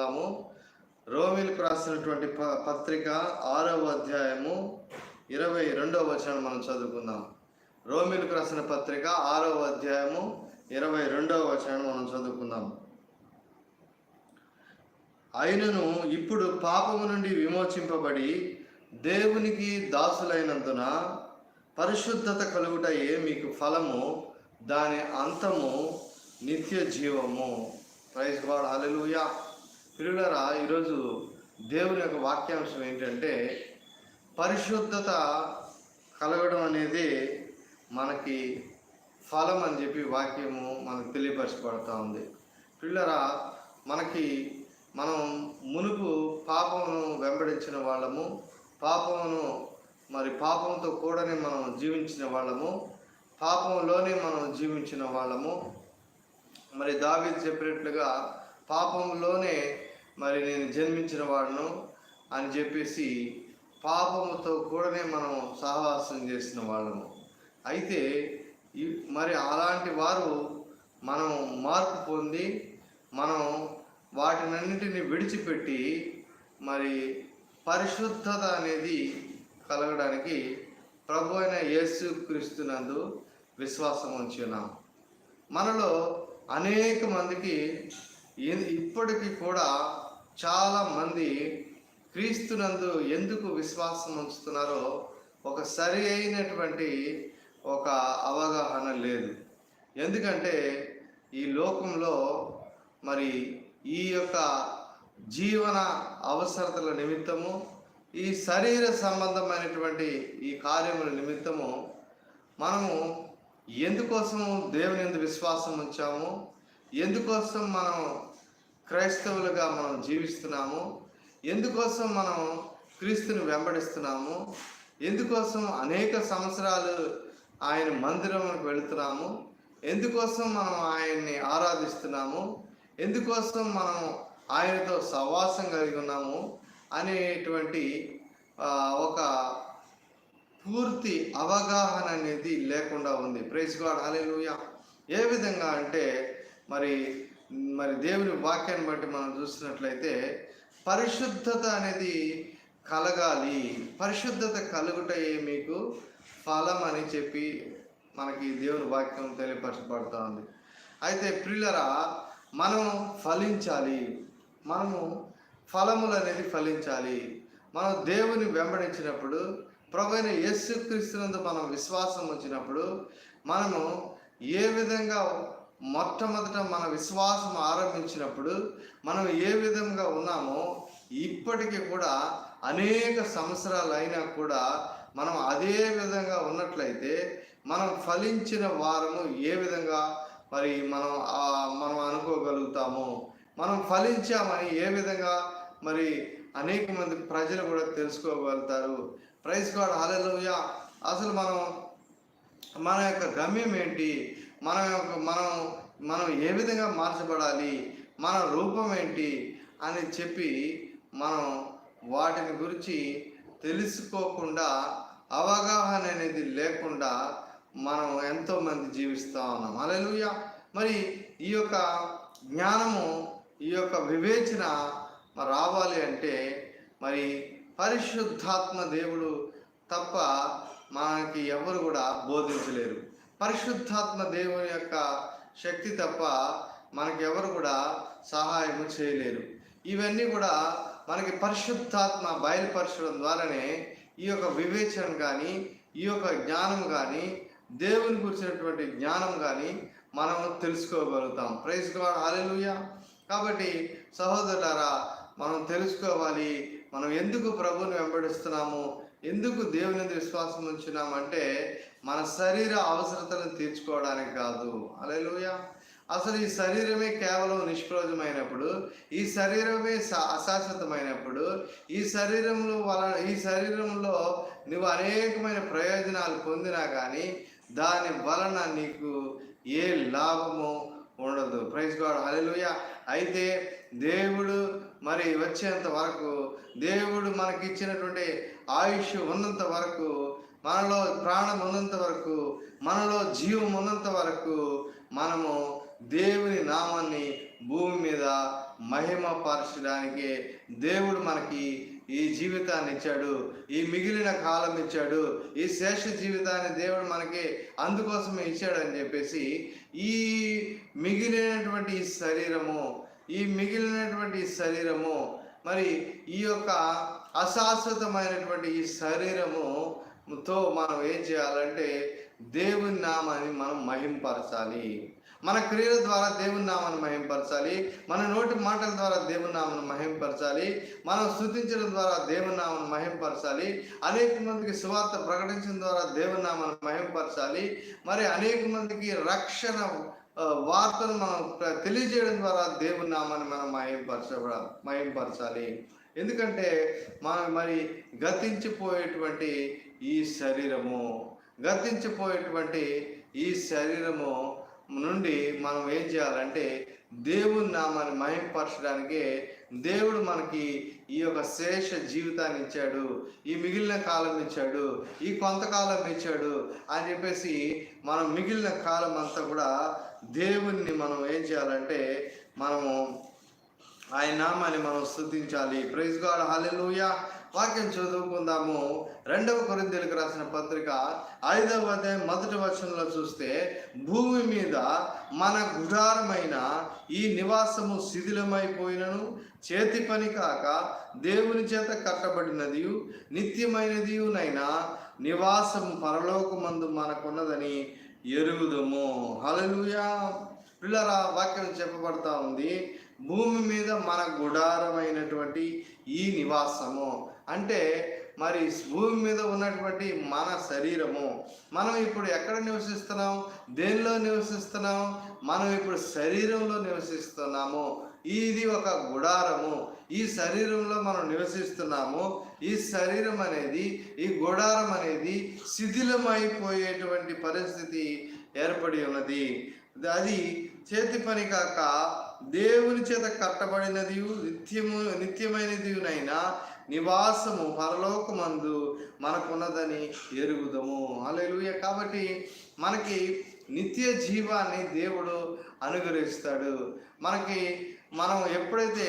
చదువుకుందాము రోమిలకు రాసినటువంటి ప- పత్రిక ఆరవ అధ్యాయము ఇరవై రెండవ వచనం మనం చదువుకుందాం. రోమిలకు రాసిన పత్రిక ఆరవ అధ్యాయము ఇరవై రెండవ వచనం మనం చదువుకుందాం. అయినను ఇప్పుడు పాపము నుండి విమోచింపబడి దేవునికి దాసులైనందున పరిశుద్ధత కలుగుటయే మీకు ఫలము? దాని అంతము నిత్య జీవము. Praise God hallelujah. పిల్లరా ఈరోజు దేవుని యొక్క వాక్యాంశం ఏంటంటే పరిశుద్ధత కలగడం అనేది మనకి ఫలం అని చెప్పి వాక్యము మనకు తెలియపరచబడతా ఉంది. పిల్లరా మనకి మనం మునుపు పాపమును వెంబడించిన వాళ్ళము పాపమును మరి పాపంతో కూడానే మనం జీవించిన వాళ్ళము పాపంలోనే మనం జీవించిన వాళ్ళము. మరి దావీదు చెప్పినట్లుగా పాపంలోనే మరి నేను జన్మించిన వాడును అని చెప్పేసి పాపముతో కూడానే మనం సహవాసం చేసిన వాళ్ళము. అయితే మరి అలాంటి వారు మనం మార్పు పొంది మనం వాటినన్నిటిని విడిచిపెట్టి మరి పరిశుద్ధత అనేది కలగడానికి ప్రభు అయిన యేసు క్రీస్తునందు విశ్వాసం ఉంచున్నాం మనలో అనేక మందికి ఇప్పటికీ కూడా చాలా మంది క్రీస్తునందు ఎందుకు విశ్వాసం ఉంచుతున్నారో ఒక సరి అయినటువంటి ఒక అవగాహన లేదు. ఎందుకంటే ఈ లోకంలో మరి ఈ యొక్క జీవన అవసరతల నిమిత్తము ఈ శరీర సంబంధమైనటువంటి ఈ కార్యముల నిమిత్తము మనము ఎందుకోసం దేవుని ఎందు విశ్వాసం ఉంచాము? ఎందుకోసం మనం క్రైస్తవులుగా మనం జీవిస్తున్నాము. ఎందుకోసం మనం క్రీస్తుని వెంబడిస్తున్నాము? ఎందుకోసం అనేక సంవత్సరాలు ఆయన మందిరంకి వెళుతున్నాము? ఎందుకోసం మనం ఆయన్ని ఆరాధిస్తున్నాము? ఎందుకోసం మనం ఆయనతో సవాసం కలిగి ఉన్నాము? అనేటువంటి ఒక పూర్తి అవగాహన అనేది లేకుండా ఉంది. Praise God. హల్లెలూయా. ఏ విధంగా అంటే మరి మరి దేవుని వాక్యాన్ని బట్టి మనం చూసినట్లయితే పరిశుద్ధత అనేది కలగాలి. పరిశుద్ధత కలుగుటయే మీకు ఫలం అని చెప్పి మనకి దేవుని వాక్యం తెలియపరచబడుతూ ఉంది అయితే ప్రిల్లరా మనం ఫలించాలి. మనము ఫలములు అనేది ఫలించాలి. మనం దేవుని వెంబడించినప్పుడు ప్రభైన అయిన యేసు క్రీస్తునందు మనం విశ్వాసం వచ్చినప్పుడు మనము ఏ విధంగా మొట్టమొదట మన విశ్వాసం ఆరంభించినప్పుడు మనం ఏ విధంగా ఉన్నామో ఇప్పటికీ కూడా అనేక సంవత్సరాలు అయినా కూడా మనం అదే విధంగా ఉన్నట్లయితే మనం ఫలించిన వారము ఏ విధంగా? మరి మనం మనం అనుకోగలుగుతాము? మనం ఫలించామని ఏ విధంగా? మరి అనేక మంది ప్రజలు కూడా తెలుసుకోగలుగుతారు. Praise God hallelujah. అసలు మనం మన యొక్క గమ్యం ఏంటి? మన యొక్క మనం మనం ఏ విధంగా మార్చబడాలి మన రూపం ఏంటి అని చెప్పి మనం వాటిని గురించి తెలుసుకోకుండా అవగాహన అనేది లేకుండా మనం ఎంతోమంది జీవిస్తూ ఉన్నాం. అలెలుయ మరి ఈ యొక్క జ్ఞానము ఈ యొక్క వివేచన రావాలి అంటే మరి పరిశుద్ధాత్మ దేవుడు తప్ప మనకి ఎవరు కూడా బోధించలేరు. పరిశుద్ధాత్మ దేవుని యొక్క శక్తి తప్ప మనకెవరు కూడా సహాయం చేయలేరు. ఇవన్నీ కూడా మనకి పరిశుద్ధాత్మ బయలుపరచడం ద్వారానే ఈ యొక్క వివేచన కానీ ఈ యొక్క జ్ఞానం కానీ దేవుని గురించినటువంటి జ్ఞానం కానీ మనము తెలుసుకోగలుగుతాం. ప్రైజ్ గాడ్ హల్లెలూయా కాబట్టి సహోదరులారా మనం తెలుసుకోవాలి మనం ఎందుకు ప్రభుని వెంబడిస్తున్నాము ఎందుకు దేవుని విశ్వాసం ఉంచినామంటే మన శరీర అవసరతలను తీర్చుకోవడానికి కాదు. హల్లెలూయా. అసలు ఈ శరీరమే కేవలం నిష్ప్రయోజమైనప్పుడు ఈ శరీరమే శా- అశాశ్వతమైనప్పుడు ఈ శరీరంలో వలన ఈ శరీరంలో నువ్వు అనేకమైన ప్రయోజనాలు పొందినా కానీ దాని వలన నీకు ఏ లాభము ఉండదు. Praise God. అలెలుయ అయితే దేవుడు మరి వచ్చేంత వరకు దేవుడు మనకి ఇచ్చినటువంటి ఆయుష్ ఉన్నంత వరకు మనలో ప్రాణం ఉన్నంత వరకు మనలో జీవం ఉన్నంత వరకు మనము దేవుని నామాన్ని భూమి మీద మహిమపరచడానికి దేవుడు మనకి ఈ జీవితాన్ని ఇచ్చాడు ఈ మిగిలిన కాలం ఇచ్చాడు ఈ శేష జీవితాన్ని దేవుడు మనకి అందుకోసమే ఇచ్చాడని చెప్పేసి ఈ మిగిలినటువంటి ఈ శరీరము ఈ మిగిలినటువంటి శరీరము మరి ఈ యొక్క అశాశ్వతమైనటువంటి ఈ శరీరముతో మనం ఏం చేయాలంటే దేవుని నామాన్ని మనం మహింపరచాలి. మన క్రియల ద్వారా దేవుని నామాన్ని మహింపరచాలి. మన నోటి మాటల ద్వారా దేవుని నామాన్ని మహింపరచాలి. మనం స్థుతించడం ద్వారా దేవుని నామాన్ని మహింపరచాలి. అనేక మందికి సువార్త ప్రకటించడం ద్వారా దేవుని నామాన్ని మహింపరచాలి. మరి అనేక మందికి రక్షణ వార్తను మనం తెలియజేయడం ద్వారా దేవుని నామాన్ని మనం మయంపరచ మయంపరచాలి ఎందుకంటే మన మరి గతించిపోయేటువంటి ఈ శరీరము గతించిపోయేటువంటి ఈ శరీరము నుండి మనం ఏం చేయాలంటే దేవుని నామాన్ని మహింపరచడానికి దేవుడు మనకి ఈ యొక్క శేష జీవితాన్ని ఇచ్చాడు ఈ మిగిలిన కాలం ఇచ్చాడు ఈ కొంతకాలం ఇచ్చాడు అని చెప్పేసి మనం మిగిలిన కాలం అంతా కూడా దేవుణ్ణి మనం ఏం చేయాలంటే మనము ఆయన నామాన్ని మనం స్థుతించాలి. ప్రైజ్ గాడ్ హాలెలుయా వాక్యం చదువుకుందాము. రెండవ కొరింథీయులకు రాసిన పత్రిక ఐదవ అధ్యాయం మొదటి వచనంలో చూస్తే భూమి మీద మన గుడారమైన ఈ నివాసము శిథిలమైపోయినను చేతి పని కాక దేవుని చేత కట్టబడినది నిత్యమైనదియునైనా నివాసం పరలోకమందు మనకున్నదని ఎరుగుదము. హలలుయా పిల్లరా వాక్యం చెప్పబడతా ఉంది. భూమి మీద మన గుడారమైనటువంటి ఈ నివాసము అంటే మరి భూమి మీద ఉన్నటువంటి మన శరీరము. మనం ఇప్పుడు ఎక్కడ నివసిస్తున్నాం? దేనిలో నివసిస్తున్నాం? మనం ఇప్పుడు శరీరంలో నివసిస్తున్నాము. ఇది ఒక గుడారము. ఈ శరీరంలో మనం నివసిస్తున్నాము. ఈ శరీరం అనేది ఈ గుడారం అనేది శిథిలమైపోయేటువంటి పరిస్థితి ఏర్పడి ఉన్నది. అది చేతి పని కాక దేవుని చేత కట్టబడినది నిత్యము నిత్యమైనదినైనా నివాసము పరలోకమందు మనకున్నదని ఎరుగుదము. అలెలుయ కాబట్టి మనకి నిత్య జీవాన్ని దేవుడు అనుగ్రహిస్తాడు. మనకి మనం ఎప్పుడైతే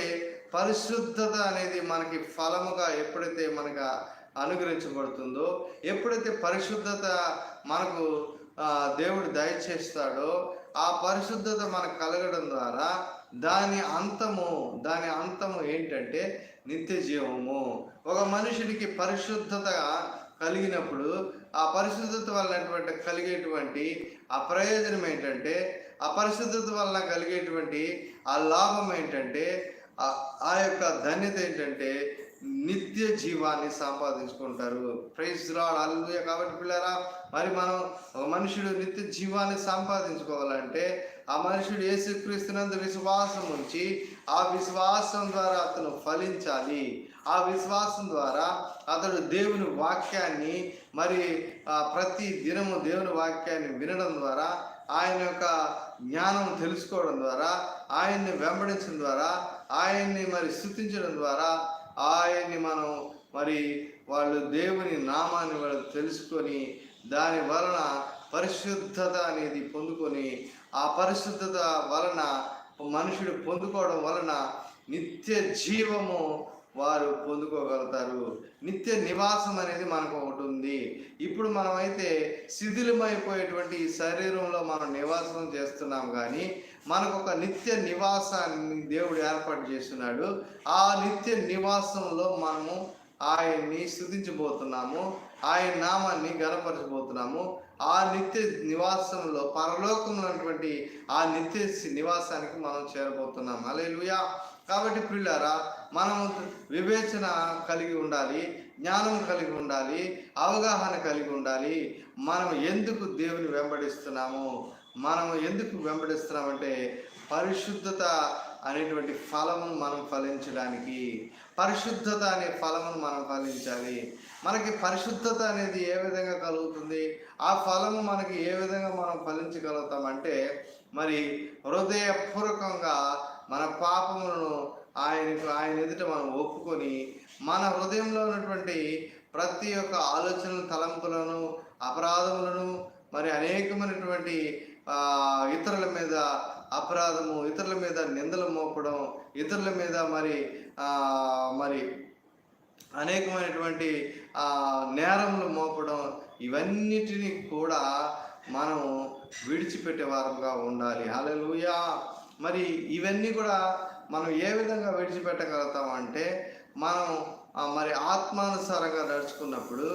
పరిశుద్ధత అనేది మనకి ఫలముగా ఎప్పుడైతే మనకు అనుగ్రహించబడుతుందో ఎప్పుడైతే పరిశుద్ధత మనకు దేవుడు దయచేస్తాడో ఆ పరిశుద్ధత మనకు కలగడం ద్వారా దాని అంతము దాని అంతము ఏంటంటే నిత్య జీవము ఒక మనుషుడికి పరిశుద్ధత కలిగినప్పుడు ఆ పరిశుద్ధత వలనటువంటి కలిగేటువంటి ఆ ప్రయోజనం ఏంటంటే ఆ పరిశుద్ధత వలన కలిగేటువంటి ఆ లాభం ఏంటంటే ఆ- ఆ యొక్క ధన్యత ఏంటంటే నిత్య జీవాన్ని సంపాదించుకుంటారు. ప్రైజ్ రాడ్ అల్లుయ కాబట్టి పిల్లరా మరి మనం ఒక మనుషుడు నిత్య జీవాన్ని సంపాదించుకోవాలంటే ఆ మనుషుడు యేసుక్రీస్తునందు విశ్వాసం ఉంచి ఆ విశ్వాసం ద్వారా అతను ఫలించాలి. ఆ విశ్వాసం ద్వారా అతడు దేవుని వాక్యాన్ని మరి ఆ, ప్రతి దినము దేవుని వాక్యాన్ని వినడం ద్వారా ఆయన యొక్క జ్ఞానం తెలుసుకోవడం ద్వారా ఆయన్ని వెంబడించడం ద్వారా ఆయన్ని మరి స్థుతించడం ద్వారా ఆయన్ని మనం మరి వాళ్ళు దేవుని నామాన్ని వాళ్ళు తెలుసుకొని దాని వలన పరిశుద్ధత అనేది పొందుకొని ఆ పరిశుద్ధత వలన మనుషుడు పొందుకోవడం వలన నిత్య జీవము వారు పొందుకోగలుగుతారు. నిత్య నివాసం అనేది మనకు ఒకటి ఉంది. ఇప్పుడు మనమైతే శిథిలమైపోయేటువంటి ఈ శరీరంలో మనం నివాసం చేస్తున్నాం కానీ మనకు ఒక నిత్య నివాసాన్ని దేవుడు ఏర్పాటు చేస్తున్నాడు. ఆ నిత్య నివాసంలో మనము ఆయన్ని స్థుతించబోతున్నాము. ఆయన నామాన్ని గణపరచబోతున్నాము. ఆ నిత్య నివాసంలో పరలోకంలో ఉన్నటువంటి ఆ నిత్య నివాసానికి మనం చేరబోతున్నాం. అలేలుయా కాబట్టి పిల్లారా మనము వివేచన కలిగి ఉండాలి జ్ఞానం కలిగి ఉండాలి అవగాహన కలిగి ఉండాలి. మనం ఎందుకు దేవుని వెంబడిస్తున్నాము? మనం ఎందుకు వెంబడిస్తున్నామంటే పరిశుద్ధత అనేటువంటి ఫలమును మనం ఫలించడానికి పరిశుద్ధత అనే ఫలమును మనం ఫలించాలి. మనకి పరిశుద్ధత అనేది ఏ విధంగా కలుగుతుంది? ఆ ఫలము మనకి ఏ విధంగా మనం ఫలించగలుగుతామంటే మరి హృదయపూర్వకంగా మన పాపములను ఆయనకు ఆయన ఎదుట మనం ఒప్పుకొని మన హృదయంలో ఉన్నటువంటి ప్రతి ఒక్క ఆలోచనలు తలంపులను అపరాధములను మరి అనేకమైనటువంటి ఇతరుల మీద అపరాధము ఇతరుల మీద నిందలు మోపడం ఇతరుల మీద మరి మరి అనేకమైనటువంటి నేరములు మోపడం ఇవన్నిటిని కూడా మనం విడిచిపెట్టే వారంగా ఉండాలి. హలలుయా మరి ఇవన్నీ కూడా మనం ఏ విధంగా విడిచిపెట్టగలుగుతాం అంటే మనం మరి ఆత్మానుసారంగా నడుచుకున్నప్పుడు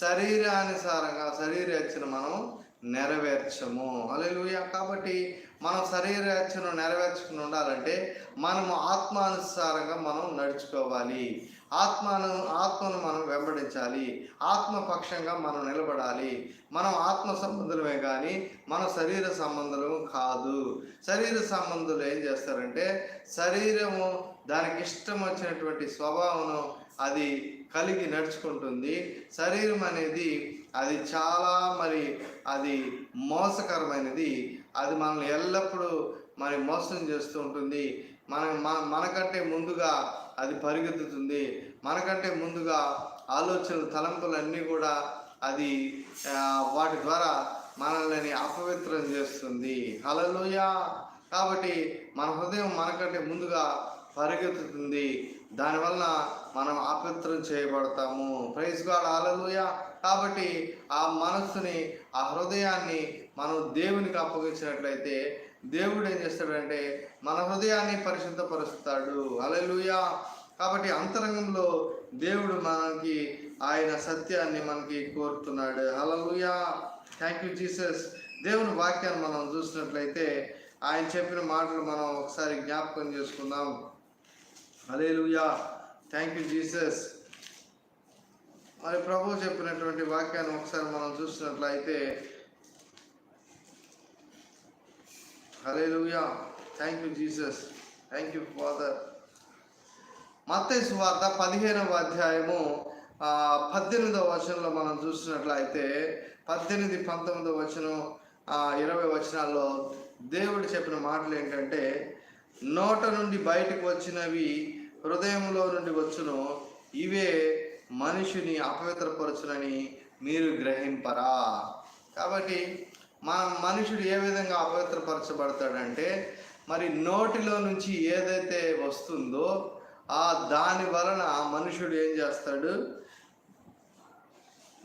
శరీరానుసారంగా శరీరేచ్ఛను మనం నెరవేర్చము. హల్లెలూయా. కాబట్టి మనం శరీరాచను నెరవేర్చుకుని ఉండాలంటే మనము ఆత్మానుసారంగా మనం నడుచుకోవాలి. ఆత్మను ఆత్మను మనం వెంబడించాలి. ఆత్మపక్షంగా మనం నిలబడాలి. మనం ఆత్మ సంబంధులమే కానీ మన శరీర సంబంధం కాదు. శరీర సంబంధులు ఏం చేస్తారంటే శరీరము దానికి ఇష్టం వచ్చినటువంటి స్వభావము అది కలిగి నడుచుకుంటుంది. శరీరం అనేది అది చాలా మరి అది మోసకరమైనది. అది మనల్ని ఎల్లప్పుడూ మరి మోసం చేస్తూ ఉంటుంది. మన మన- మనకంటే ముందుగా అది పరిగెత్తుతుంది. మనకంటే ముందుగా ఆలోచనలు తలంపులన్నీ కూడా అది వాటి ద్వారా మనల్ని అపవిత్రం చేస్తుంది. హలలుయా కాబట్టి మన హృదయం మనకంటే ముందుగా పరిగెత్తుతుంది. దానివల్ల మనం అపవిత్రం చేయబడతాము. ప్రైజ్ గాడ్ హలలుయ కాబట్టి ఆ మనస్సుని ఆ హృదయాన్ని మనం దేవునికి అప్పగించినట్లయితే దేవుడు ఏం చేస్తాడంటే మన హృదయాన్ని పరిశుద్ధపరుస్తాడు. అలెలుయా కాబట్టి అంతరంగంలో దేవుడు మనకి ఆయన సత్యాన్ని మనకి కోరుతున్నాడు. హలలుయా థ్యాంక్ యూ జీసస్ దేవుని వాక్యాన్ని మనం చూసినట్లయితే ఆయన చెప్పిన మాటలు మనం ఒకసారి జ్ఞాపకం చేసుకుందాం. అలేలుయా థ్యాంక్ యూ జీసస్ మరి ప్రభు చెప్పినటువంటి వాక్యాన్ని ఒకసారి మనం చూసినట్లయితే hallelujah thank you Jesus thank you father Mattayi సువార్త పదిహేనవ అధ్యాయము పద్దెనిమిదవ వచనంలో మనం చూసినట్లయితే పద్దెనిమిది పంతొమ్మిదవ వచనం ఇరవై వచనాల్లో దేవుడు చెప్పిన మాటలు ఏంటంటే నోట నుండి బయటకు వచ్చినవి హృదయంలో నుండి వచ్చును. ఇవే మనిషిని అపవిత్రపరచునని మీరు గ్రహింపరా? కాబట్టి మన మనుషుడు ఏ విధంగా అపవిత్రపరచబడతాడంటే మరి నోటిలో నుంచి ఏదైతే వస్తుందో ఆ దాని వలన మనుషుడు ఏం చేస్తాడు?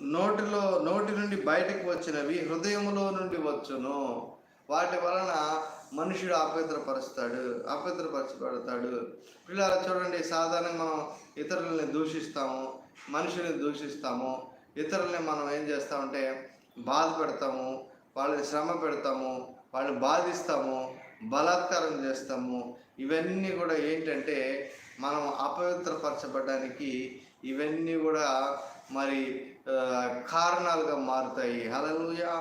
నోటిలో నోటి నుండి బయటకు వచ్చినవి హృదయంలో నుండి వచ్చును. వాటి వలన మనుషుడు అపవిత్రపరుస్తాడు అపవిత్రపరచబడతాడు పిల్లలు చూడండి సాధారణంగా మనం ఇతరులని దూషిస్తాము మనుషుల్ని దూషిస్తాము. ఇతరుల్ని మనం ఏం చేస్తామంటే బాధ పెడతాము వాళ్ళని శ్రమ పెడతాము వాళ్ళని బాధిస్తాము బలాత్కారం చేస్తాము. ఇవన్నీ కూడా ఏంటంటే మనం అపవిత్రపరచబడడానికి ఇవన్నీ కూడా మరి కారణాలుగా మారుతాయి. హల్లెలూయా!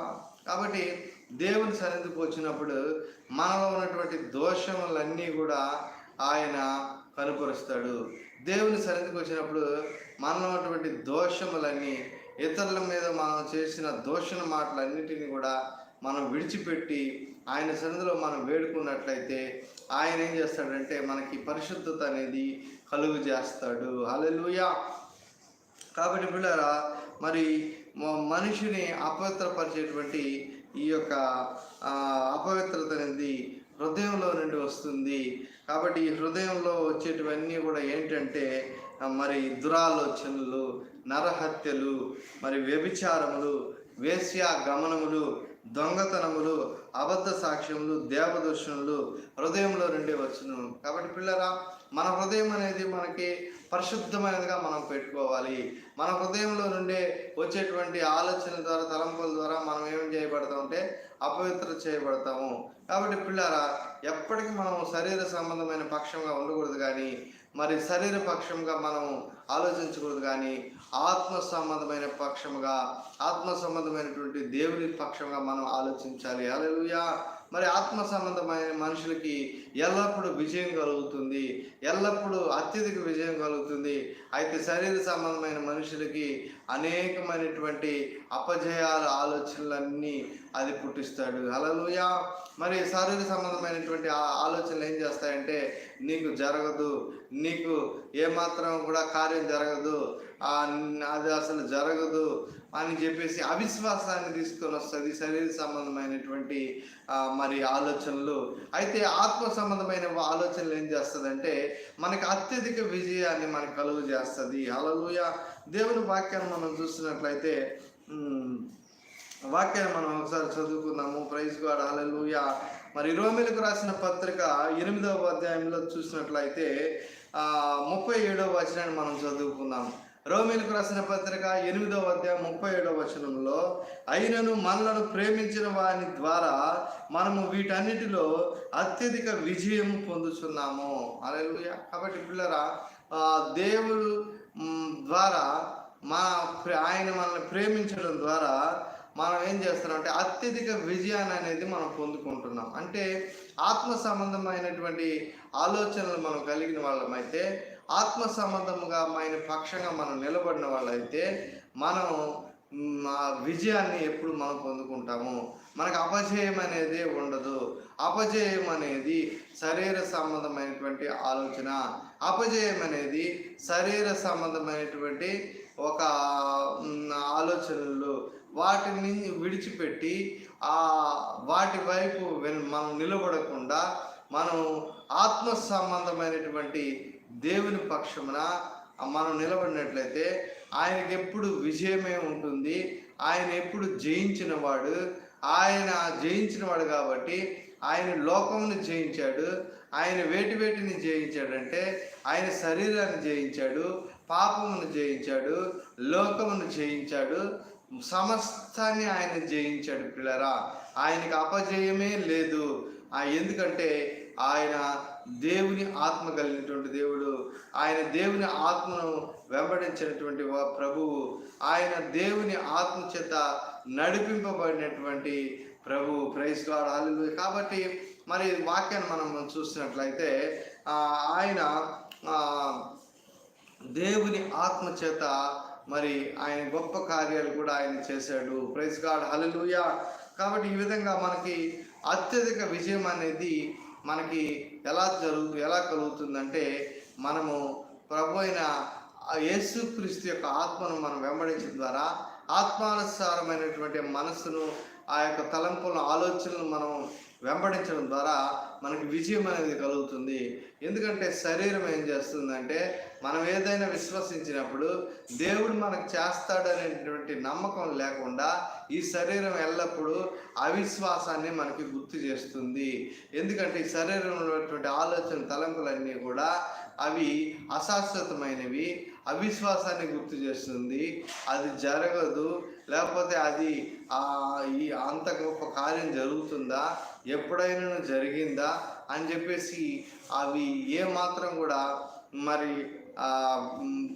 కాబట్టి దేవుని సన్నిధికి వచ్చినప్పుడు మనలో ఉన్నటువంటి దోషములన్నీ కూడా ఆయన కనుపరుస్తాడు. దేవుని సన్నిధికి వచ్చినప్పుడు మనలో ఉన్నటువంటి దోషములన్నీ ఇతరుల మీద మనం చేసిన దోషణ మాటలన్నిటిని కూడా మనం విడిచిపెట్టి ఆయన సన్నిధిలో మనం వేడుకున్నట్లయితే ఆయన ఏం చేస్తాడంటే మనకి పరిశుద్ధత అనేది కలుగు చేస్తాడు. అలెలుయా కాబట్టి పిల్లరా మరి మనిషిని అపవిత్రపరిచేటువంటి ఈ యొక్క అపవిత్రత అనేది హృదయంలో నుండి వస్తుంది. కాబట్టి ఈ హృదయంలో వచ్చేటివన్నీ కూడా ఏంటంటే మరి దురాలోచనలు నరహత్యలు మరి వ్యభిచారములు వేశ్య గమనములు దొంగతనములు అబద్ధ సాక్ష్యములు దేవదర్శనములు హృదయంలో నుండి వచ్చును. కాబట్టి పిల్లరా మన హృదయం అనేది మనకి పరిశుద్ధమైనదిగా మనం పెట్టుకోవాలి. మన హృదయంలో నుండే వచ్చేటువంటి ఆలోచనల ద్వారా తలంపుల ద్వారా మనం ఏం చేయబడతాం అంటే అపవిత్ర చేయబడతాము. కాబట్టి పిల్లారా ఎప్పటికీ మనం శరీర సంబంధమైన పక్షంగా ఉండకూడదు కానీ మరి శరీర పక్షంగా మనం ఆలోచించకూడదు కానీ ఆత్మ సంబంధమైన పక్షముగా ఆత్మ సంబంధమైనటువంటి దేవుని పక్షంగా మనం ఆలోచించాలి. అలలుయా మరి ఆత్మ సంబంధమైన మనుషులకి ఎల్లప్పుడూ విజయం కలుగుతుంది ఎల్లప్పుడూ అత్యధిక విజయం కలుగుతుంది. అయితే శరీర సంబంధమైన మనుషులకి అనేకమైనటువంటి అపజయాల ఆలోచనలన్నీ అది పుట్టిస్తాడు. అలలుయా మరి శరీర సంబంధమైనటువంటి ఆ ఆలోచనలు ఏం చేస్తాయంటే నీకు జరగదు నీకు ఏమాత్రం కూడా కార్యం జరగదు అది అసలు జరగదు అని చెప్పేసి అవిశ్వాసాన్ని తీసుకొని వస్తుంది శరీర సంబంధమైనటువంటి మరి ఆలోచనలు. అయితే ఆత్మ సంబంధమైన ఆలోచనలు ఏం చేస్తుందంటే మనకి అత్యధిక విజయాన్ని మనకు కలుగు చేస్తుంది. అలలుయ దేవుని వాక్యాన్ని మనం చూస్తున్నట్లయితే వాక్యాన్ని మనం ఒకసారి చదువుకుందాము. Praise God. అలలుయ మరి రోమిలకు రాసిన పత్రిక ఎనిమిదవ అధ్యాయంలో చూసినట్లయితే ముప్పై ఏడవ వచనాన్ని మనం చదువుకుందాం రోమిలకు రాసిన పత్రిక ఎనిమిదవ అధ్యాయం ముప్పై ఏడవ వచనంలో అయినను మనలను ప్రేమించిన వారి ద్వారా మనము వీటన్నిటిలో అత్యధిక విజయం పొందుతున్నాము అలా కాబట్టి పిల్లరా దేవుడు ద్వారా మా ఆయన మనల్ని ప్రేమించడం ద్వారా మనం ఏం చేస్తున్నాం అంటే అత్యధిక విజయాన్ని అనేది మనం పొందుకుంటున్నాం. అంటే ఆత్మ సంబంధమైనటువంటి ఆలోచనలు మనం కలిగిన వాళ్ళమైతే ఆత్మ సంబంధముగా ఆయన పక్షంగా మనం నిలబడిన వాళ్ళైతే మనం విజయాన్ని ఎప్పుడు మనం పొందుకుంటాము. మనకు అపజయం అనేది ఉండదు. అపజయం అనేది శరీర సంబంధమైనటువంటి ఆలోచన. అపజయం అనేది శరీర సంబంధమైనటువంటి ఒక ఆలోచనలు. వాటిని విడిచిపెట్టి ఆ వాటి వైపు వెన్- మనం నిలబడకుండా మనం ఆత్మ సంబంధమైనటువంటి దేవుని పక్షమున మనం నిలబడినట్లయితే ఆయనకి ఎప్పుడు విజయమే ఉంటుంది. ఆయన ఎప్పుడు జయించిన వాడు. ఆయన జయించిన వాడు కాబట్టి ఆయన లోకంను జయించాడు. ఆయన వేటి వేటిని జయించాడంటే ఆయన శరీరాన్ని జయించాడు పాపమును జయించాడు లోకమును జయించాడు సమస్తాన్ని ఆయన జయించాడు పిల్లరా. ఆయనకి అపజయమే లేదు. ఎందుకంటే ఆయన దేవుని ఆత్మ కలిగినటువంటి దేవుడు. ఆయన దేవుని ఆత్మను వెంబడించినటువంటి వా- ప్రభువు. ఆయన దేవుని ఆత్మ చేత నడిపింపబడినటువంటి ప్రభు ప్రైజ్ గాడ్ అల్లు కాబట్టి మరి వాక్యాన్ని మనం చూసినట్లయితే ఆయన దేవుని ఆత్మ చేత మరి ఆయన గొప్ప కార్యాలు కూడా ఆయన చేశాడు. ప్రైజ్ గాడ్ హలలుయా కాబట్టి ఈ విధంగా మనకి అత్యధిక విజయం అనేది మనకి ఎలా జరుగు ఎలా కలుగుతుందంటే మనము ప్రభు అయిన యేసుక్రీస్తు యొక్క ఆత్మను మనం వెంబడించడం ద్వారా ఆత్మానుసారమైనటువంటి మనస్సును ఆ యొక్క తలంపులను ఆలోచనలు మనం వెంబడించడం ద్వారా మనకి విజయం అనేది కలుగుతుంది. ఎందుకంటే శరీరం ఏం చేస్తుందంటే మనం ఏదైనా విశ్వసించినప్పుడు దేవుడు మనకు చేస్తాడనేటువంటి నమ్మకం లేకుండా ఈ శరీరం ఎల్లప్పుడూ అవిశ్వాసాన్ని మనకి గుర్తు చేస్తుంది. ఎందుకంటే ఈ శరీరంలో ఉన్నటువంటి ఆలోచన తలంపులన్నీ కూడా అవి అశాశ్వతమైనవి అవిశ్వాసాన్ని గుర్తు చేస్తుంది. అది జరగదు లేకపోతే అది ఈ అంత గొప్ప కార్యం జరుగుతుందా? ఎప్పుడైనా జరిగిందా? అని చెప్పేసి అవి ఏ మాత్రం కూడా మరి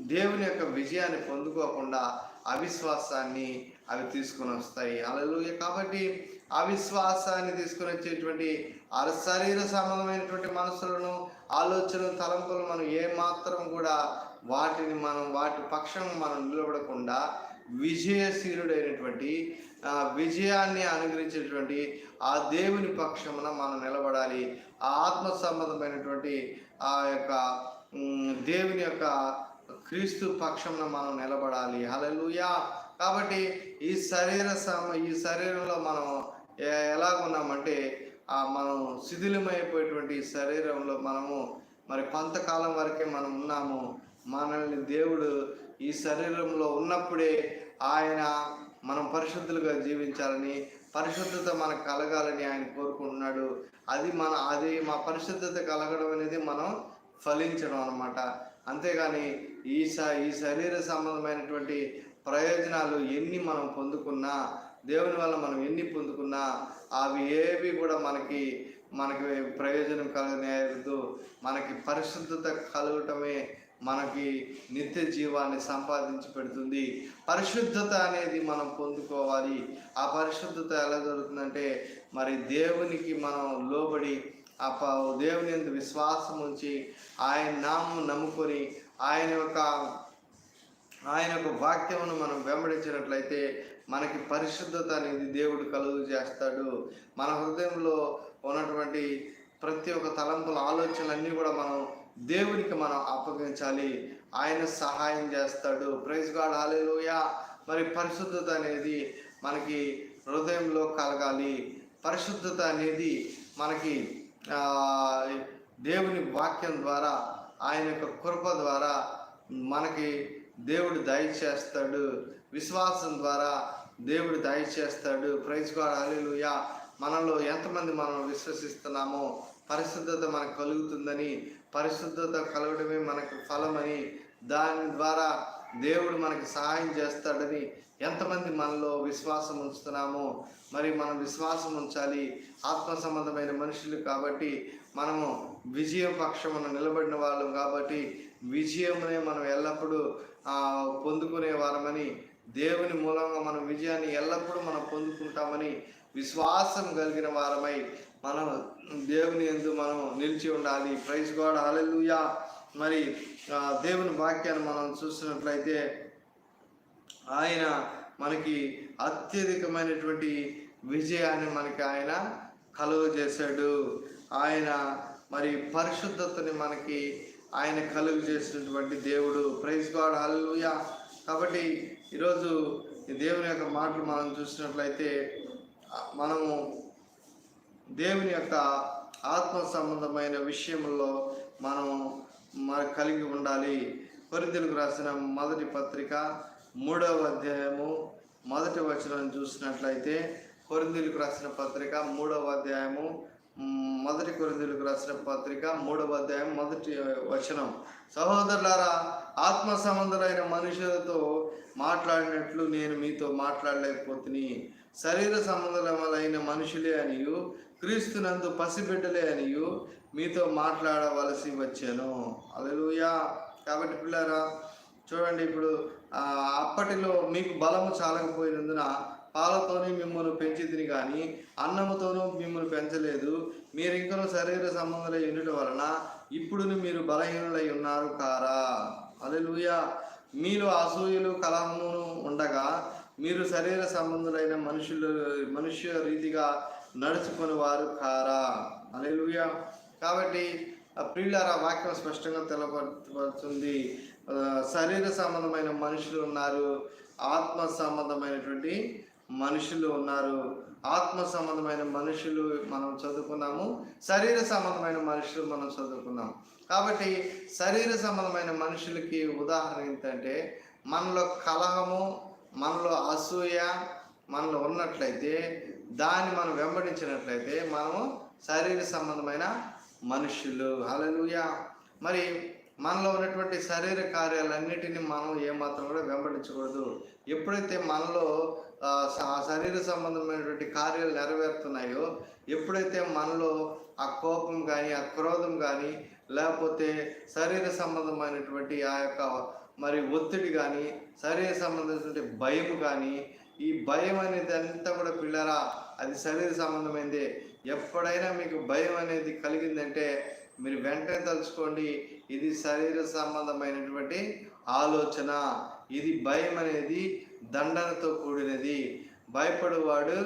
దేవుని యొక్క విజయాన్ని పొందుకోకుండా అవిశ్వాసాన్ని అవి తీసుకొని వస్తాయి. అలలు కాబట్టి అవిశ్వాసాన్ని తీసుకొని వచ్చేటువంటి అరశరీర శరీర సంబంధమైనటువంటి మనసులను ఆలోచనలు తలంపులు మనం ఏ మాత్రం కూడా వాటిని మనం వాటి పక్షం మనం నిలబడకుండా విజయశీలుడైనటువంటి విజయాన్ని అనుగ్రహించేటువంటి ఆ దేవుని పక్షమున మనం నిలబడాలి. ఆ ఆత్మ సంబంధమైనటువంటి ఆ యొక్క దేవుని యొక్క క్రీస్తు పక్షమున మనం నిలబడాలి. హలలుయా కాబట్టి ఈ శరీర సమ ఈ శరీరంలో మనం ఎలా ఉన్నామంటే ఆ మనం శిథిలమైపోయేటువంటి శరీరంలో మనము మరి కొంతకాలం వరకే మనం ఉన్నాము. మనల్ని దేవుడు ఈ శరీరంలో ఉన్నప్పుడే ఆయన మనం పరిశుద్ధులుగా జీవించాలని పరిశుద్ధత మనకు కలగాలని ఆయన కోరుకుంటున్నాడు. అది మన అది మా పరిశుద్ధత కలగడం అనేది మనం ఫలించడం అన్నమాట. అంతేగాని ఈ స ఈ శరీర సంబంధమైనటువంటి ప్రయోజనాలు ఎన్ని మనం పొందుకున్నా దేవుని వల్ల మనం ఎన్ని పొందుకున్నా అవి ఏవి కూడా మనకి మనకి ప్రయోజనం కలగలేదు మనకి పరిశుద్ధత కలగటమే మనకి నిత్య జీవాన్ని సంపాదించి పెడుతుంది. పరిశుద్ధత అనేది మనం పొందుకోవాలి. ఆ పరిశుద్ధత ఎలా జరుగుతుందంటే మరి దేవునికి మనం లోబడి ఆ ప- దేవుని ఎందు విశ్వాసం ఉంచి ఆయన నామం నమ్ముకొని ఆయన యొక్క ఆయన యొక్క వాక్యమును మనం వెంబడించినట్లయితే మనకి పరిశుద్ధత అనేది దేవుడు కలుగు చేస్తాడు. మన హృదయంలో ఉన్నటువంటి ప్రతి ఒక్క తలంపుల ఆలోచనలన్నీ కూడా మనం దేవునికి మనం అప్పగించాలి. ఆయన సహాయం చేస్తాడు. ప్రైజ్ గాడ్ హాలేలుయా మరి పరిశుద్ధత అనేది మనకి హృదయంలో కలగాలి. పరిశుద్ధత అనేది మనకి దేవుని వాక్యం ద్వారా ఆయన యొక్క కృప ద్వారా మనకి దేవుడు దయచేస్తాడు విశ్వాసం ద్వారా దేవుడు దయచేస్తాడు ప్రైజ్ గాడ్ హాలేలుయా మనలో ఎంతమంది మనం విశ్వసిస్తున్నామో పరిశుద్ధత మనకు కలుగుతుందని పరిశుద్ధత కలగడమే మనకు ఫలమని దాని ద్వారా దేవుడు మనకి సహాయం చేస్తాడని ఎంతమంది మనలో విశ్వాసం ఉంచుతున్నామో మరి మనం విశ్వాసం ఉంచాలి ఆత్మ సంబంధమైన మనుషులు కాబట్టి మనము విజయ పక్షమున నిలబడిన వాళ్ళం కాబట్టి విజయమునే మనం ఎల్లప్పుడూ పొందుకునే వారమని దేవుని మూలంగా మనం విజయాన్ని ఎల్లప్పుడూ మనం పొందుకుంటామని విశ్వాసం కలిగిన వారమై మనం దేవుని ఎందు మనం నిలిచి ఉండాలి. ప్రైజ్ గాడ్ హల్లెలూయా మరి దేవుని వాక్యాన్ని మనం చూసినట్లయితే ఆయన మనకి అత్యధికమైనటువంటి విజయాన్ని మనకి ఆయన కలుగ చేశాడు. ఆయన మరి పరిశుద్ధతని మనకి ఆయన కలుగు చేసినటువంటి దేవుడు. ప్రైజ్ గాడ్ హల్లుయా కాబట్టి ఈరోజు ఈ దేవుని యొక్క మాటలు మనం చూసినట్లయితే మనము దేవుని యొక్క ఆత్మ సంబంధమైన విషయంలో మనం మన కలిగి ఉండాలి. కొరింథీయులకు రాసిన మొదటి పత్రిక మూడవ అధ్యాయము మొదటి వచనం చూసినట్లయితే కొరిందులకు రాసిన పత్రిక మూడవ అధ్యాయము మొదటి కొరిందులకు రాసిన పత్రిక మూడవ అధ్యాయం మొదటి వచనం. సహోదరులారా ఆత్మ సంబంధులైన మనుషులతో మాట్లాడినట్లు నేను మీతో మాట్లాడలేకపోతుని. శరీర సంబంధములైన మనుషులే అనియు క్రీస్తునందు పసిబిడ్డలే అనియు. మీతో మాట్లాడవలసి వచ్చాను. అలలుయా కాబట్టి పిల్లారా చూడండి ఇప్పుడు అప్పటిలో మీకు బలము చాలకపోయినందున పాలతోనే మిమ్మల్ని పెంచింది కానీ అన్నముతోనూ మిమ్మల్ని పెంచలేదు. మీరు ఇంకనూ శరీర సంబంధులై ఉండటం వలన ఇప్పుడు మీరు బలహీనులై ఉన్నారు కారా. అలెలుయ మీలో అసూయలు కలహమును ఉండగా మీరు శరీర సంబంధులైన మనుషులు మనుష్య రీతిగా నడుచుకుని వారు కారా అలెలుయా కాబట్టి ప్రియులారా వాక్యం స్పష్టంగా తెలపడుతుంది శరీర సంబంధమైన మనుషులు ఉన్నారు. ఆత్మ సంబంధమైనటువంటి మనుషులు ఉన్నారు. ఆత్మ సంబంధమైన మనుషులు మనం చదువుకున్నాము. శరీర సంబంధమైన మనుషులు మనం చదువుకున్నాం కాబట్టి శరీర సంబంధమైన మనుషులకి ఉదాహరణ ఏంటంటే మనలో కలహము మనలో అసూయ మనలో ఉన్నట్లయితే దాన్ని మనం వెంబడించినట్లయితే మనము శరీర సంబంధమైన మనుషులు. హల్లెలూయా. మరి మనలో ఉన్నటువంటి శరీర కార్యాలన్నిటిని మనం ఏమాత్రం కూడా వెంబడించకూడదు. ఎప్పుడైతే మనలో ఆ, స- శరీర సంబంధమైనటువంటి కార్యాలు నెరవేరుతున్నాయో ఎప్పుడైతే మనలో ఆ కోపం కానీ ఆ క్రోధం కానీ లేకపోతే శరీర సంబంధమైనటువంటి ఆ యొక్క మరి ఒత్తిడి కానీ శరీర సంబంధమైనటువంటి భయం కానీ ఈ భయం అనేది అంతా కూడా పిల్లరా అది శరీర సంబంధమైంది. ఎప్పుడైనా మీకు భయం అనేది కలిగిందంటే మీరు వెంటనే తలుచుకోండి ఇది శరీర సంబంధమైనటువంటి ఆలోచన. ఇది భయం అనేది దండనతో కూడినది. భయపడేవాడు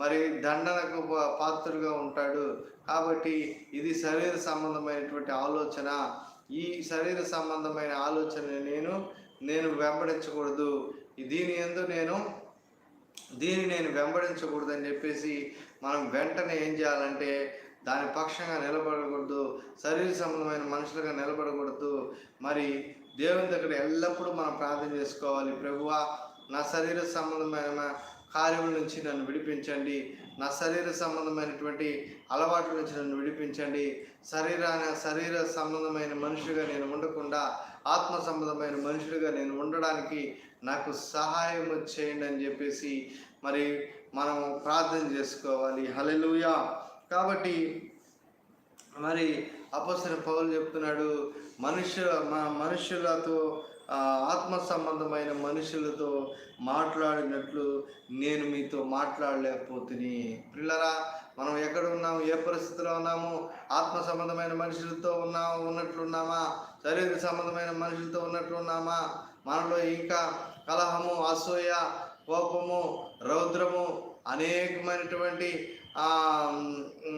మరి దండనకు పాత్రుడుగా ఉంటాడు. కాబట్టి ఇది శరీర సంబంధమైనటువంటి ఆలోచన. ఈ శరీర సంబంధమైన ఆలోచన నేను నేను వెంబడించకూడదు. దీని ఎందు నేను దీన్ని నేను వెంబడించకూడదని చెప్పేసి మనం వెంటనే ఏం చేయాలంటే దాని పక్షంగా నిలబడకూడదు శరీర సంబంధమైన మనుషులుగా నిలబడకూడదు. మరి దేవుని దగ్గర ఎల్లప్పుడూ మనం ప్రార్థన చేసుకోవాలి. ప్రభువా నా శరీర సంబంధమైన కార్యముల నుంచి నన్ను విడిపించండి. నా శరీర సంబంధమైనటువంటి అలవాట్ల నుంచి నన్ను విడిపించండి. శరీరాన శరీర సంబంధమైన మనుషులుగా నేను ఉండకుండా ఆత్మ సంబంధమైన మనుషులుగా నేను ఉండడానికి నాకు సహాయం చేయండి అని చెప్పేసి మరి మనం ప్రార్థన చేసుకోవాలి. హలెలుయా కాబట్టి మరి అపసర పౌలు చెప్తున్నాడు మనుషుల మన మనుషులతో ఆత్మ సంబంధమైన మనుషులతో మాట్లాడినట్లు నేను మీతో మాట్లాడలేకపోతుని. పిల్లరా మనం ఎక్కడ ఉన్నాము ఏ పరిస్థితిలో ఉన్నాము? ఆత్మ సంబంధమైన మనుషులతో ఉన్నాము ఉన్నట్లున్నామా? శరీర సంబంధమైన మనుషులతో ఉన్నట్లు ఉన్నామా మనలో ఇంకా కలహము అసూయ కోపము రౌద్రము అనేకమైనటువంటి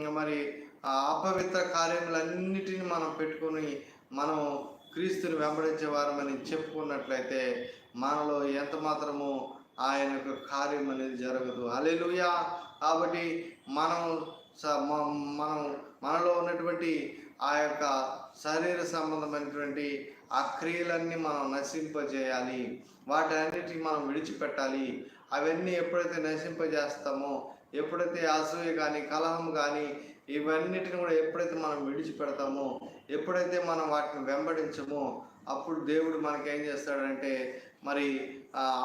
మరి అపవిత్ర కార్యములన్నిటిని మనం పెట్టుకొని మనం క్రీస్తుని వెంబడించే వారమని చెప్పుకున్నట్లయితే మనలో ఎంత మాత్రము ఆయన యొక్క కార్యం అనేది జరగదు. అలెలుయా కాబట్టి మనం స- మనం మనలో ఉన్నటువంటి ఆ యొక్క శరీర సంబంధమైనటువంటి ఆ క్రియలన్నీ మనం నశింపజేయాలి. వాటన్నిటిని మనం విడిచిపెట్టాలి. అవన్నీ ఎప్పుడైతే నశింపజేస్తామో ఎప్పుడైతే అసూయ కానీ కలహం కానీ ఇవన్నిటిని కూడా ఎప్పుడైతే మనం విడిచిపెడతామో ఎప్పుడైతే మనం వాటిని వెంబడించమో అప్పుడు దేవుడు మనకేం చేస్తాడంటే మరి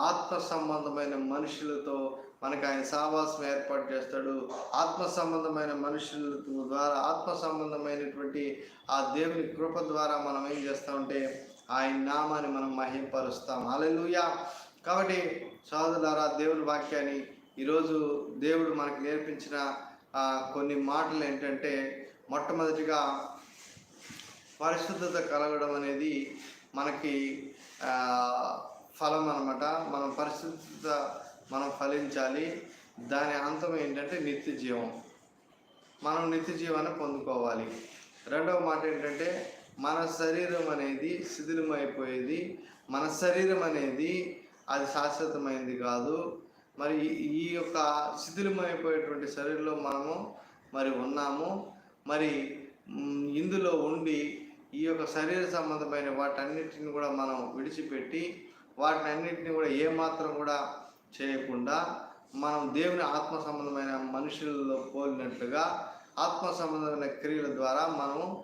ఆత్మ సంబంధమైన మనుషులతో మనకు ఆయన సావాసం ఏర్పాటు చేస్తాడు. ఆత్మ సంబంధమైన మనుషుల ద్వారా ఆత్మ సంబంధమైనటువంటి ఆ దేవుని కృప ద్వారా మనం ఏం చేస్తామంటే ఆయన నామాన్ని మనం మహింపరుస్తాం. అలెలుయా కాబట్టి సోదరులారా దేవుని వాక్యాన్ని ఈరోజు దేవుడు మనకు నేర్పించిన కొన్ని మాటలు ఏంటంటే మొట్టమొదటిగా పరిశుద్ధత కలగడం అనేది మనకి ఫలం అనమాట మనం పరిశుద్ధత మనం ఫలించాలి. దాని అంతం ఏంటంటే నిత్య జీవం. మనం నిత్య జీవాన్ని పొందుకోవాలి. రెండవ మాట ఏంటంటే మన శరీరం అనేది శిథిలమైపోయేది. మన శరీరం అనేది అది శాశ్వతమైనది కాదు. మరి ఈ- యొక్క శిథిలమైపోయేటువంటి శరీరంలో మనము మరి ఉన్నాము. మరి ఇందులో ఉండి ఈ యొక్క శరీర సంబంధమైన వాటన్నిటిని కూడా మనం విడిచిపెట్టి వాటిని అన్నింటిని కూడా ఏమాత్రం కూడా చేయకుండా మనం దేవుని ఆత్మ సంబంధమైన మనుషులలో పోలినట్లుగా ఆత్మ సంబంధమైన క్రియల ద్వారా మనం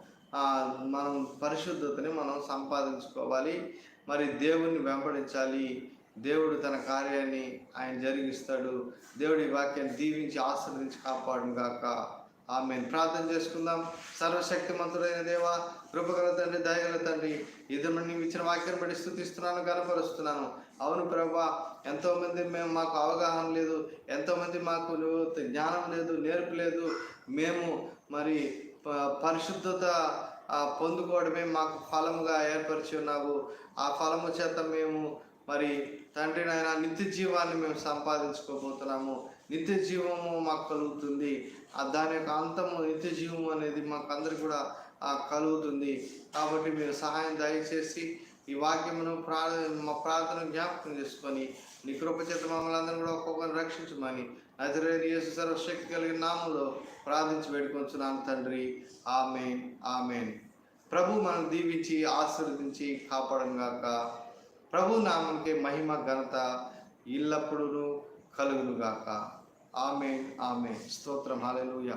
మనం పరిశుద్ధతని మనం సంపాదించుకోవాలి. మరి దేవుణ్ణి వెంబడించాలి. దేవుడు తన కార్యాన్ని ఆయన జరిగిస్తాడు. దేవుడి వాక్యాన్ని దీవించి ఆశ్రదించి కాపాడును గాక ఆమె ప్రార్థన చేసుకుందాం. సర్వశక్తిమంతుడైన దేవ కృపగల తండ్రి దయగల తండ్రి ఇద్దరు నీవు ఇచ్చిన వాక్యం బట్టి స్థుతిస్తున్నాను గనపరుస్తున్నాను. అవును ప్రభా ఎంతోమంది మేము మాకు అవగాహన లేదు ఎంతోమంది మాకు జ్ఞానం లేదు నేర్పు లేదు. మేము మరి ప- పరిశుద్ధత పొందుకోవడమే మాకు ఫలముగా ఏర్పరిచి ఉన్నావు. ఆ ఫలము చేత మేము మరి తండ్రి నాయన నిత్య జీవాన్ని మేము సంపాదించుకోబోతున్నాము. నిత్య జీవము మాకు కలుగుతుంది. ఆ దాని యొక్క అంతము నిత్య జీవము అనేది మాకు అందరికి కూడా కలుగుతుంది. కాబట్టి మీరు సహాయం దయచేసి ఈ వాక్యమును ప్రార్థ మా ప్రార్థన జ్ఞాపకం చేసుకొని నీ కృపచేత మమ్మల్ని అందరం కూడా ఒక్కొక్కరిని రక్షించమని నజరేని సర్వశక్తి కలిగిన నామంలో ప్రార్థించి పెట్టుకొంచున్నాను తండ్రి. Amen amen. ప్రభు మనం దీవించి ఆశీర్వదించి కాపాడంగాక ప్రభు నామంకే మహిమ ఘనత ఇల్లప్పుడును కలుగునుగాక. ఆమె ఆమె స్తోత్రం. హాలెలూయా